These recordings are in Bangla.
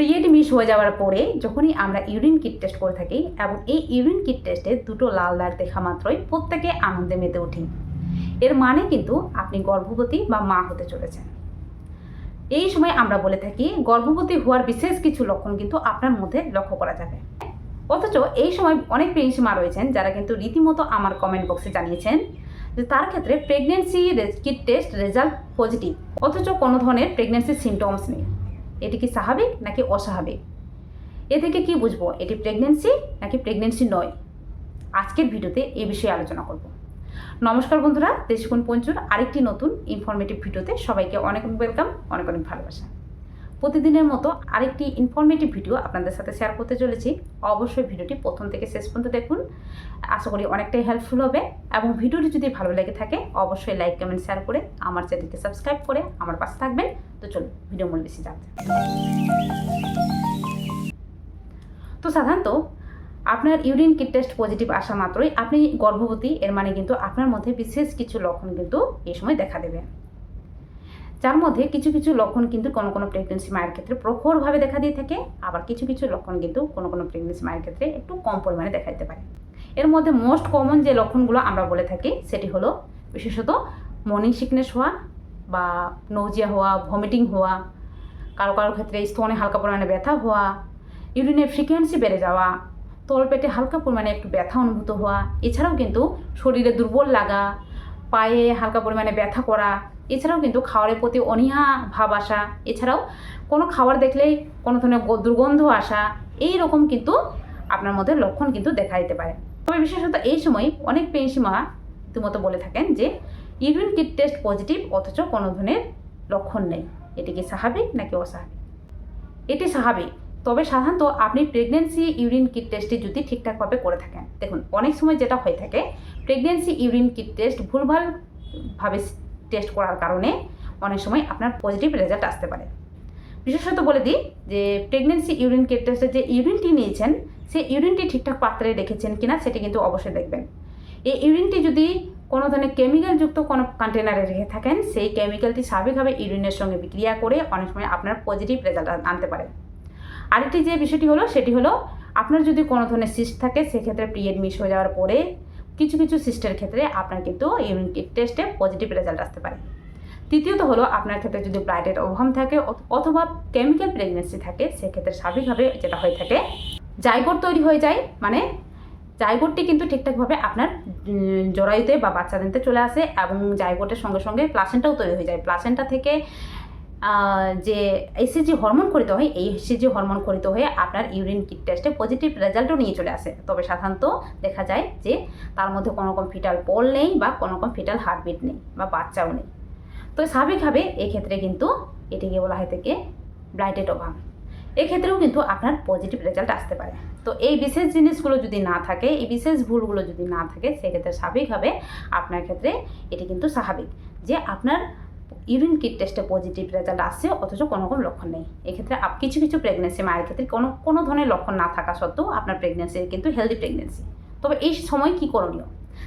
পিরিয়ড মিস হয়ে যাওয়ার পরে যখনই আমরা ইউরিন কিট টেস্ট করে থাকি এবং এই ইউরিন কিট টেস্টে দুটো লাল দাগ দেখা মাত্রই প্রত্যেকে আনন্দে মেতে উঠি এর মানে কিন্তু আপনি গর্ভবতী বা মা হতে চলেছেন। এই সময় আমরা বলে থাকি গর্ভবতী হওয়ার বিশেষ কিছু লক্ষণ কিন্তু আপনার মধ্যে লক্ষ্য করা যাবে। অথচ এই সময় অনেক প্রেগনেন্সি মা রয়েছেন যারা কিন্তু রীতিমতো আমার কমেন্ট বক্সে জানিয়েছেন যে তার ক্ষেত্রে pregnancy kit test result positive অথচ কোনো ধরনের প্রেগনেন্সির সিমটমস নেই। এটি কি স্বাভাবিক নাকি অস্বাভাবিক? এ থেকে কি বুঝব, এটি প্রেগনেন্সি নাকি প্রেগনেন্সি নয়? আজকের ভিডিওতে এ বিষয়ে আলোচনা করব। নমস্কার বন্ধুরা দেশগুণ পঞ্চুর আরেকটি নতুন ইনফরমেটিভ ভিডিওতে সবাইকে অনেক ওয়েলকাম অনেক অনেক ভালোবাসা। প্রতিদিনের মতো আরেকটি ইনফরমেটিভ ভিডিও আপনাদের সাথে শেয়ার করতে চলেছি। অবশ্যই ভিডিওটি প্রথম থেকে শেষ পর্যন্ত দেখুন। আশা করি অনেকটাই হেল্পফুল হবে এবং ভিডিওটি যদি ভালো লেগে থাকে, অবশ্যই লাইক কমেন্ট শেয়ার করে আমার চ্যানেলকে সাবস্ক্রাইব করে আমার পাশে থাকবেন। তো চলুন ভিডিও মূল বেশি যাচ্ছে তো সাধারণত আপনার ইউরিন কিট টেস্ট পজিটিভ আসা মাত্রই আপনি গর্ভবতী, এর মানে কিন্তু আপনার মধ্যে বিশেষ কিছু লক্ষণ কিন্তু এই সময় দেখা দেবে। যার মধ্যে কিছু কিছু লক্ষণ কিন্তু কোনো কোনো প্রেগনেন্সি মায়ের ক্ষেত্রে প্রখরভাবে দেখা দিয়ে থাকে, আবার কিছু কিছু লক্ষণ কিন্তু কোনো কোনো প্রেগনেন্সি মায়ের ক্ষেত্রে একটু কম পরিমাণে দেখা দিতে পারে। এর মধ্যে মোস্ট কমন যে লক্ষণগুলো আমরা বলে থাকি, সেটি হলো বিশেষত মর্নিং সিকনেস হওয়া বা নৌজিয়া হওয়া ভমিটিং হওয়া, কারও কারও ক্ষেত্রে স্তনে হালকা পরিমাণে ব্যথা হওয়া ইউরিনের ফ্রিকোয়েন্সি বেড়ে যাওয়া তলপেটে হালকা পরিমাণে একটু ব্যথা অনুভূত হওয়া, এছাড়াও কিন্তু শরীরে দুর্বল লাগা, পায়ে হালকা পরিমাণে ব্যথা করা এছাড়াও কিন্তু খাবারের প্রতি অনীহা, ভাব আসা, এছাড়াও কোনো খাবার দেখলেই কোনো ধরনের দুর্গন্ধ আসা এই রকম কিন্তু আপনার মধ্যে লক্ষণ কিন্তু দেখা দিতে পারে। তবে বিশেষত এই সময় অনেক পেন্সি মা রীতিমতো বলে থাকেন যে, ইউরিন কিট টেস্ট পজিটিভ, অথচ কোনো ধরনের লক্ষণ নেই। এটি কি স্বাভাবিক নাকি অস্বাভাবিক? এটি স্বাভাবিক। তবে সাধারণত আপনি প্রেগনেন্সি ইউরিন কিট টেস্টটি যদি ঠিকঠাকভাবে করে থাকেন, দেখুন, অনেক সময় যেটা হয়ে থাকে প্রেগনেন্সি ইউরিন কিট টেস্ট ভুলভালভাবে টেস্ট করার কারণে অনেক সময় আপনার পজিটিভ রেজাল্ট আসতে পারে। বিশেষত বলে দিই যে প্রেগনেন্সি ইউরিন কিট টেস্টে যে ইউরিনটি নিয়েছেন, সেই ইউরিনটি ঠিকঠাক পাত্রে রেখেছেন কিনা সেটি কিন্তু অবশ্যই দেখবেন। এই ইউরিনটি যদি কোনো ধরনের কেমিক্যালযুক্ত কোনো কন্টেনারে রেখে থাকেন, সেই কেমিক্যালটি স্বাভাবিকভাবে ইউরিনের সঙ্গে বিক্রিয়া করে অনেক সময় আপনার পজিটিভ রেজাল্ট আনতে পারে। আরেকটি যে বিষয়টি হলো, সেটি হলো আপনার যদি কোনো ধরনের সিস্ট থাকে, সেক্ষেত্রে পিরিয়ড মিস হয়ে যাওয়ার পরে কিছু কিছু সিস্টের ক্ষেত্রে আপনার কিন্তু ইউরিন টেস্টে পজিটিভ রেজাল্ট আসতে পারে। তৃতীয়ত হলো আপনার ক্ষেত্রে যদি ব্লাডের অভাব থাকে অথবা কেমিক্যাল প্রেগনেন্সি থাকে, সেক্ষেত্রে স্বাভাবিকভাবে যেটা হয়ে থাকে, জাইগোট তৈরি হয়ে যায়। মানে জাইগোটটি কিন্তু ঠিকঠাকভাবে আপনার জরায়ুতে বা বাচ্চাদেরতে চলে আসে এবং জাইগোটের সঙ্গে সঙ্গে প্লাসেন্টাও তৈরি হয়ে যায়। প্লাসেন্টা থেকে যে এসিজি হরমোন খরিত হয়, এই এসিজি হরমোন খরিত হয়ে আপনার ইউরিন কিট টেস্টে পজিটিভ রেজাল্টও নিয়ে চলে আসে। তবে সাধারণত দেখা যায় যে তার মধ্যে কোনো রকম ফিটাল পোল নেই বা কোনো রকম ফিটাল হার্টবিট নেই বা বাচ্চাও নেই। তো স্বাভাবিকভাবে এক্ষেত্রে কিন্তু এটিকে বলা হয় থেকে ব্লাইটেড অভাব এক্ষেত্রেও কিন্তু আপনার পজিটিভ রেজাল্ট আসতে পারে। তো এই বিশেষ জিনিসগুলো যদি না থাকে, এই বিশেষ ভুলগুলো যদি না থাকে, সেক্ষেত্রে স্বাভাবিকভাবে আপনার ক্ষেত্রে এটি কিন্তু স্বাভাবিক যে আপনার ইউরিন কিট টেস্টে পজিটিভ রেজাল্ট আসছে, অথচ কোনো রকম লক্ষণ নেই। এক্ষেত্রে কিছু কিছু প্রেগনেন্সি মায়ের ক্ষেত্রে কোনো কোনো ধরনের লক্ষণ না থাকা সত্ত্বেও আপনার প্রেগনেন্সি কিন্তু হেলদি প্রেগনেন্সি তবে এই সময় কী করণীয়?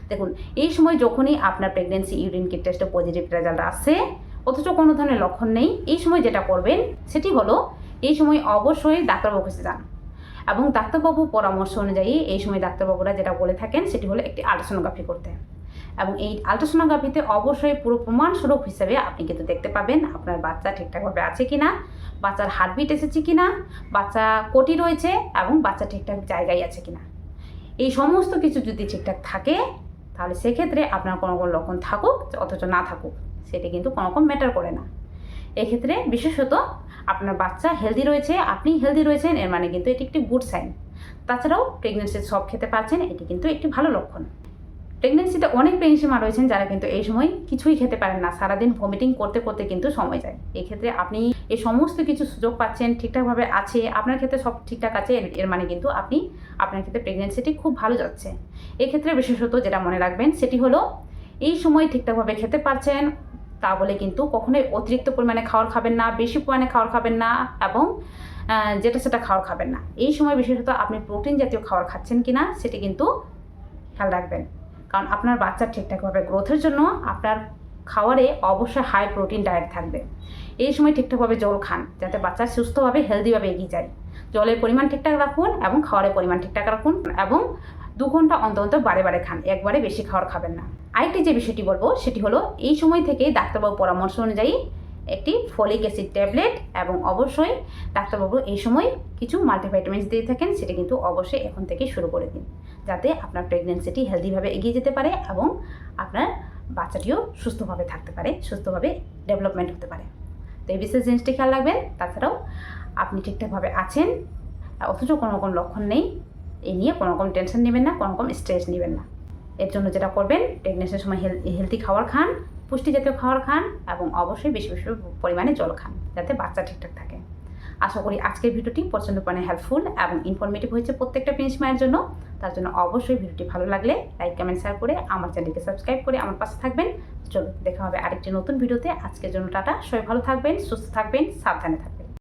দেখুন, এই সময় যখনই আপনার প্রেগনেন্সি ইউরিন কিট টেস্টে পজিটিভ রেজাল্ট আসে অথচ কোনো ধরনের লক্ষণ নেই, এই সময় যেটা করবেন, সেটি হলো, এই সময় অবশ্যই ডাক্তারবাবুর কাছে যান। এবং ডাক্তারবাবু পরামর্শ অনুযায়ী এই সময় ডাক্তারবাবুরা যেটা বলে থাকেন, সেটি হলো একটি আল্ট্রাসোনোগ্রাফি করতে। এবং এই আল্ট্রাসোনোগ্রাফিতে অবশ্যই পুরো প্রমাণস্বরূপ হিসেবে আপনি কিন্তু দেখতে পাবেন আপনার বাচ্চা ঠিকঠাকভাবে আছে কি না বাচ্চার হার্টবিট এসেছে কি না বাচ্চা কোটি রয়েছে এবং বাচ্চা ঠিকঠাক জায়গায় আছে কি না এই সমস্ত কিছু যদি ঠিকঠাক থাকে, তাহলে সেক্ষেত্রে আপনার কোনো কোনো লক্ষণ থাকুক, অথচ না থাকুক, সেটি কিন্তু কোনো রকম ম্যাটার করে না। এক্ষেত্রে বিশেষত আপনার বাচ্চা হেলদি রয়েছে, আপনি হেলদি রয়েছেন, এর মানে কিন্তু এটি একটি গুড সাইন তাছাড়াও প্রেগনেন্সি সব খেতে পারছেন এটি কিন্তু একটি ভালো লক্ষণ। প্রেগনেন্সিতে অনেক প্রেগনেন্সি মা রয়েছেন যারা কিন্তু এই সময় কিছুই খেতে পারেন না। সারাদিন ভমিটিং করতে করতে কিন্তু সময় যায়। এক্ষেত্রে আপনি এই সমস্ত কিছু সুযোগ পাচ্ছেন, ঠিকঠাকভাবে আছে, আপনার ক্ষেত্রে সব ঠিকঠাক আছে, এর- মানে কিন্তু আপনি, আপনার ক্ষেত্রে প্রেগনেন্সিটি খুব ভালো যাচ্ছে। এক্ষেত্রে বিশেষত যেটা মনে রাখবেন, সেটি হলো এই সময় ঠিকঠাকভাবে খেতে পারছেন, তা বলে কিন্তু কখনোই অতিরিক্ত পরিমাণে খাবার খাবেন না, বেশি পরিমাণে খাবার খাবেন না এবং যেটা সেটা খাবার খাবেন না। এই সময় বিশেষত আপনি প্রোটিন জাতীয় খাবার খাচ্ছেন কি না সেটি কিন্তু খেয়াল রাখবেন। কারণ আপনার বাচ্চার ঠিকঠাকভাবে গ্রোথের জন্য আপনার খাওয়ারে অবশ্যই হাই প্রোটিন ডায়েট থাকবে। এই সময় ঠিকঠাকভাবে জল খান, যাতে বাচ্চা সুস্থভাবে হেলদিভাবে এগিয়ে যায়। জলের পরিমাণ ঠিকঠাক রাখুন এবং খাওয়ারের পরিমাণ ঠিকঠাক রাখুন এবং দু ঘণ্টা অন্তর অন্তর বারে বারে খান, একবারে বেশি খাওয়ার খাবেন না। আরেকটি যে বিষয়টি বলব, সেটি হলো এই সময় থেকে ডাক্তারবাবু পরামর্শ অনুযায়ী একটি ফলিক অ্যাসিড ট্যাবলেট এবং অবশ্যই ডাক্তারবাবু এই সময় কিছু মাল্টিভাইটামিনস দিয়ে থাকেন, সেটা কিন্তু অবশ্যই এখন থেকে শুরু করে দিন। যাতে আপনার প্রেগনেন্সিটি হেলদিভাবে এগিয়ে যেতে পারে এবং আপনার বাচ্চাটিও সুস্থভাবে থাকতে পারে, সুস্থভাবে ডেভেলপমেন্ট হতে পারে। তো এই বিশেষ জিনিসটি খেয়াল রাখবেন। তাছাড়াও আপনি ঠিকঠাকভাবে আছেন অথচ কোনো রকম লক্ষণ নেই। এই নিয়ে কোনো রকম টেনশন নেবেন না, কোনো রকম স্ট্রেস নেবেন না। এর জন্য যেটা করবেন প্রেগনেন্সির সময় হেলদি খাবার খান পুষ্টি জাতীয় খাবার খান এবং অবশ্যই বেশি বেশি পরিমাণে জল খান, যাতে বাচ্চা ঠিকঠাক থাকে। আশা করি আজকের ভিডিওটি প্রচণ্ড পরিমাণে হেল্পফুল এবং ইনফরমেটিভ হয়েছে প্রত্যেকটা প্রিন্স মায়ের জন্য। তার জন্য অবশ্যই ভিডিওটি ভালো লাগলে লাইক কমেন্ট শেয়ার করে আমার চ্যানেলকে সাবস্ক্রাইব করে আমার পাশে থাকবেন। চলো দেখা হবে আরেকটি নতুন ভিডিওতে। আজকের জন্য টাটা। সবাই ভালো থাকবেন, সুস্থ থাকবেন, সাবধানে থাকবেন।